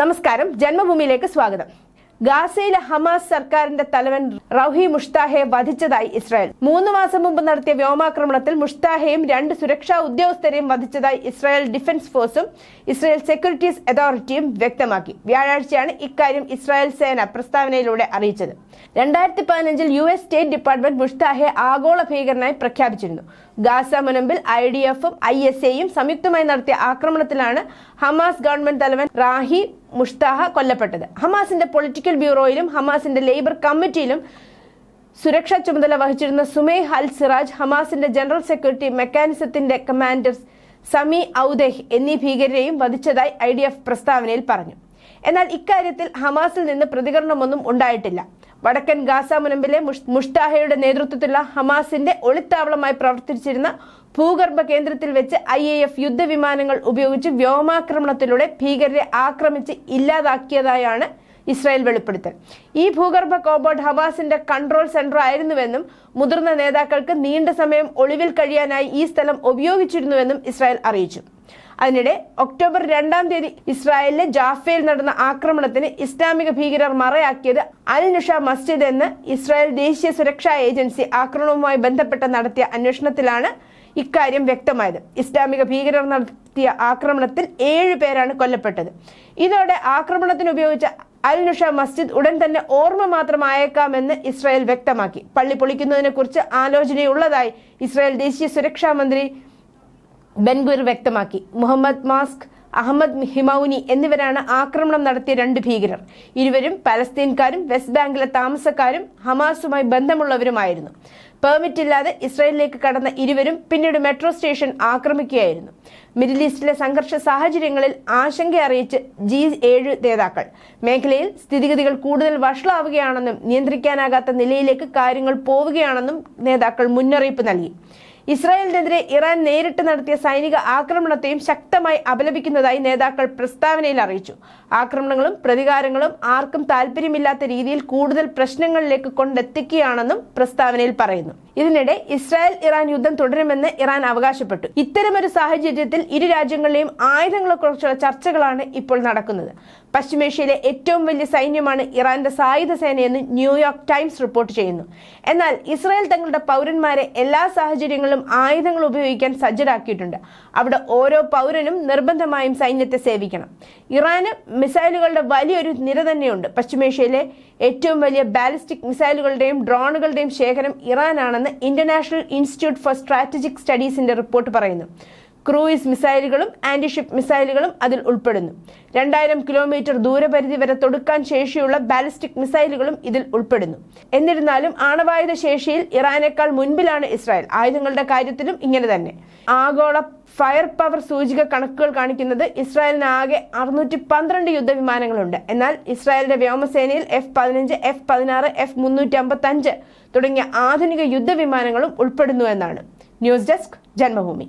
നമസ്കാരം. ജന്മഭൂമിയിലേക്ക് സ്വാഗതം. ഗാസയിലെ ഹമാസ് സർക്കാരിന്റെ തലവൻ റൌഹി മുഷ്താഹെ വധിച്ചതായി ഇസ്രായേൽ. മൂന്ന് മാസം മുമ്പ് നടത്തിയ വ്യോമാക്രമണത്തിൽ മുഷ്താഹയും രണ്ട് സുരക്ഷാ ഉദ്യോഗസ്ഥരെയും വധിച്ചതായി ഇസ്രായേൽ ഡിഫൻസ് ഫോഴ്സും ഇസ്രായേൽ സെക്യൂരിറ്റീസ് അതോറിറ്റിയും വ്യക്തമാക്കി. വ്യാഴാഴ്ചയാണ് ഇക്കാര്യം ഇസ്രായേൽ സേന പ്രസ്താവനയിലൂടെ അറിയിച്ചത്. രണ്ടായിരത്തി പതിനഞ്ചിൽ U S state department Mushtaha ആഗോള ഭീകരനായി പ്രഖ്യാപിച്ചിരുന്നു. ഗാസ മുനമ്പിൽ ഐ ഡി എഫും ഐ എസ് എയും സംയുക്തമായി നടത്തിയ ആക്രമണത്തിലാണ് ഹമാസ് ഗവൺമെന്റ് തലവൻ റാഹി മുഷ്താഹ കൊല്ലപ്പെട്ടത്. ഹമാസിന്റെ പൊളിറ്റിക്കൽ ബ്യൂറോയിലും ഹമാസിന്റെ ലേബർ കമ്മിറ്റിയിലും സുരക്ഷാ ചുമതല വഹിച്ചിരുന്ന സുമേ ഹൽ സിറാജ് ഹമാസിന്റെ ജനറൽ സെക്യൂരിറ്റി മെക്കാനിസത്തിന്റെ കമാൻഡർ സമി ഔദേഹ് എന്നീ ഭീകരരെയും വധിച്ചതായി ഐ ഡി എഫ് പ്രസ്താവനയിൽ പറഞ്ഞു. എന്നാൽ ഇക്കാര്യത്തിൽ ഹമാസിൽ നിന്ന് പ്രതികരണമൊന്നും ഉണ്ടായിട്ടില്ല. വടക്കൻ ഗാസ മുനമ്പിലെ മുഷ്താഹയുടെ നേതൃത്വത്തിലുള്ള ഹമാസിന്റെ ഒളിത്താവളമായി പ്രവർത്തിച്ചിരുന്ന ഭൂഗർഭ കേന്ദ്രത്തിൽ വെച്ച് ഐ എ എഫ് യുദ്ധവിമാനങ്ങൾ ഉപയോഗിച്ച് വ്യോമാക്രമണത്തിലൂടെ ഭീകരരെ ആക്രമിച്ച് ഇല്ലാതാക്കിയതായാണ് ഇസ്രായേൽ വെളിപ്പെടുത്തൽ. ഈ ഭൂഗർഭ കോമ്പൗണ്ട് ഹമാസിന്റെ കൺട്രോൾ സെന്റർ ആയിരുന്നുവെന്നും മുതിർന്ന നേതാക്കൾക്ക് നീണ്ട സമയം ഒളിവിൽ കഴിയാനായി ഈ സ്ഥലം ഉപയോഗിച്ചിരുന്നുവെന്നും ഇസ്രായേൽ അറിയിച്ചു. അതിനിടെ ഒക്ടോബർ രണ്ടാം തീയതി ഇസ്രായേലിലെ ജാഫയിൽ നടന്ന ആക്രമണത്തിന് ഇസ്ലാമിക ഭീകരർ മറയാക്കിയത് അൽ നുഷ മസ്ജിദ് എന്ന് ഇസ്രായേൽ ദേശീയ സുരക്ഷാ ഏജൻസി ആക്രമണവുമായി ബന്ധപ്പെട്ട് നടത്തിയ അന്വേഷണത്തിലാണ് ഇക്കാര്യം വ്യക്തമായത്. ഇസ്ലാമിക ഭീകരർ നടത്തിയ ആക്രമണത്തിൽ ഏഴ് പേരാണ് കൊല്ലപ്പെട്ടത്. ഇതോടെ ആക്രമണത്തിന് ഉപയോഗിച്ച അൽ നുഷ മസ്ജിദ് ഉടൻ തന്നെ ഓർമ്മ മാത്രമായേക്കാമെന്ന് ഇസ്രായേൽ വ്യക്തമാക്കി. പള്ളി പൊളിക്കുന്നതിനെക്കുറിച്ച് ആലോചനയുള്ളതായി ഇസ്രായേൽ ദേശീയ സുരക്ഷാ മന്ത്രി ബെൻഗുർ വ്യക്തമാക്കി. മുഹമ്മദ് മാസ്ക് അഹമ്മദ് ഹിമൌനി എന്നിവരാണ് ആക്രമണം നടത്തിയ രണ്ട് ഭീകരർ. ഇരുവരും പലസ്തീൻകാരും വെസ്റ്റ് ബാങ്കിലെ താമസക്കാരും ഹമാസുമായി ബന്ധമുള്ളവരുമായിരുന്നു. പെർമിറ്റ് ഇല്ലാതെ ഇസ്രായേലിലേക്ക് കടന്ന ഇരുവരും പിന്നീട് മെട്രോ സ്റ്റേഷൻ ആക്രമിക്കുകയായിരുന്നു. മിഡിൽ ഈസ്റ്റിലെ സംഘർഷ സാഹചര്യങ്ങളിൽ ആശങ്ക അറിയിച്ച് ജി ഏഴ് നേതാക്കൾ. മേഖലയിൽ സ്ഥിതിഗതികൾ കൂടുതൽ വഷളാവുകയാണെന്നും നിയന്ത്രിക്കാനാകാത്ത നിലയിലേക്ക് കാര്യങ്ങൾ പോവുകയാണെന്നും നേതാക്കൾ മുന്നറിയിപ്പ് നൽകി. ഇസ്രായേലിനെതിരെ ഇറാൻ നേരിട്ട് നടത്തിയ സൈനിക ആക്രമണത്തെയും ശക്തമായി അപലപിക്കുന്നതായി നേതാക്കൾ പ്രസ്താവനയിൽ അറിയിച്ചു. ആക്രമണങ്ങളും പ്രതികാരങ്ങളും ആർക്കും താല്പര്യമില്ലാത്ത രീതിയിൽ കൂടുതൽ പ്രശ്നങ്ങളിലേക്ക് കൊണ്ടെത്തിക്കുകയാണെന്നും പ്രസ്താവനയിൽ പറയുന്നു. ഇതിനിടെ ഇസ്രായേൽ ഇറാൻ യുദ്ധം തുടരുമെന്ന് ഇറാൻ അവകാശപ്പെട്ടു. ഇത്തരമൊരു സാഹചര്യത്തിൽ ഇരു രാജ്യങ്ങളിലെയും ആയുധങ്ങളെക്കുറിച്ചുള്ള ചർച്ചകളാണ് ഇപ്പോൾ നടക്കുന്നത്. പശ്ചിമേഷ്യയിലെ ഏറ്റവും വലിയ സൈന്യമാണ് ഇറാന്റെ സായുധ സേനയെന്ന് ന്യൂയോർക്ക് ടൈംസ് റിപ്പോർട്ട് ചെയ്യുന്നു. എന്നാൽ ഇസ്രായേൽ തങ്ങളുടെ പൗരന്മാരെ എല്ലാ സാഹചര്യങ്ങളിലും ആയുധങ്ങൾ ഉപയോഗിക്കാൻ സജ്ജരാക്കിയിട്ടുണ്ട്. അവിടെ ഓരോ പൗരനും നിർബന്ധമായും സൈന്യത്തെ സേവിക്കണം. ഇറാന് മിസൈലുകളുടെ വലിയൊരു നിര തന്നെയുണ്ട്. പശ്ചിമേഷ്യയിലെ ഏറ്റവും വലിയ ബാലിസ്റ്റിക് മിസൈലുകളുടെയും ഡ്രോണുകളുടെയും ശേഖരം ഇറാനാണെന്ന് ഇന്റർനാഷണൽ ഇൻസ്റ്റിറ്റ്യൂട്ട് ഫോർ സ്ട്രാറ്റജിക് സ്റ്റഡീസിന്റെ റിപ്പോർട്ട് പറയുന്നു. ക്രൂയിസ് മിസൈലുകളും ആന്റിഷിപ്പ് മിസൈലുകളും അതിൽ ഉൾപ്പെടുന്നു. രണ്ടായിരം കിലോമീറ്റർ ദൂരപരിധി വരെ തൊടുക്കാൻ ശേഷിയുള്ള ബാലിസ്റ്റിക് മിസൈലുകളും ഇതിൽ ഉൾപ്പെടുന്നു. എന്നിരുന്നാലും ആണവായുധ ശേഷിയിൽ ഇറാനേക്കാൾ മുൻപിലാണ് ഇസ്രായേൽ. ആയുധങ്ങളുടെ കാര്യത്തിലും ഇങ്ങനെ തന്നെ. ആഗോള ഫയർ പവർ സൂചിക കണക്കുകൾ കാണിക്കുന്നത് ഇസ്രായേലിന് ആകെ അറുന്നൂറ്റി പന്ത്രണ്ട് യുദ്ധവിമാനങ്ങളുണ്ട്. എന്നാൽ ഇസ്രായേലിന്റെ വ്യോമസേനയിൽ എഫ് പതിനഞ്ച് എഫ് പതിനാറ് എഫ് മുന്നൂറ്റി അമ്പത്തി അഞ്ച് തുടങ്ങിയ ആധുനിക യുദ്ധവിമാനങ്ങളും ഉൾപ്പെടുന്നു എന്നാണ്. News desk Janmabhumi.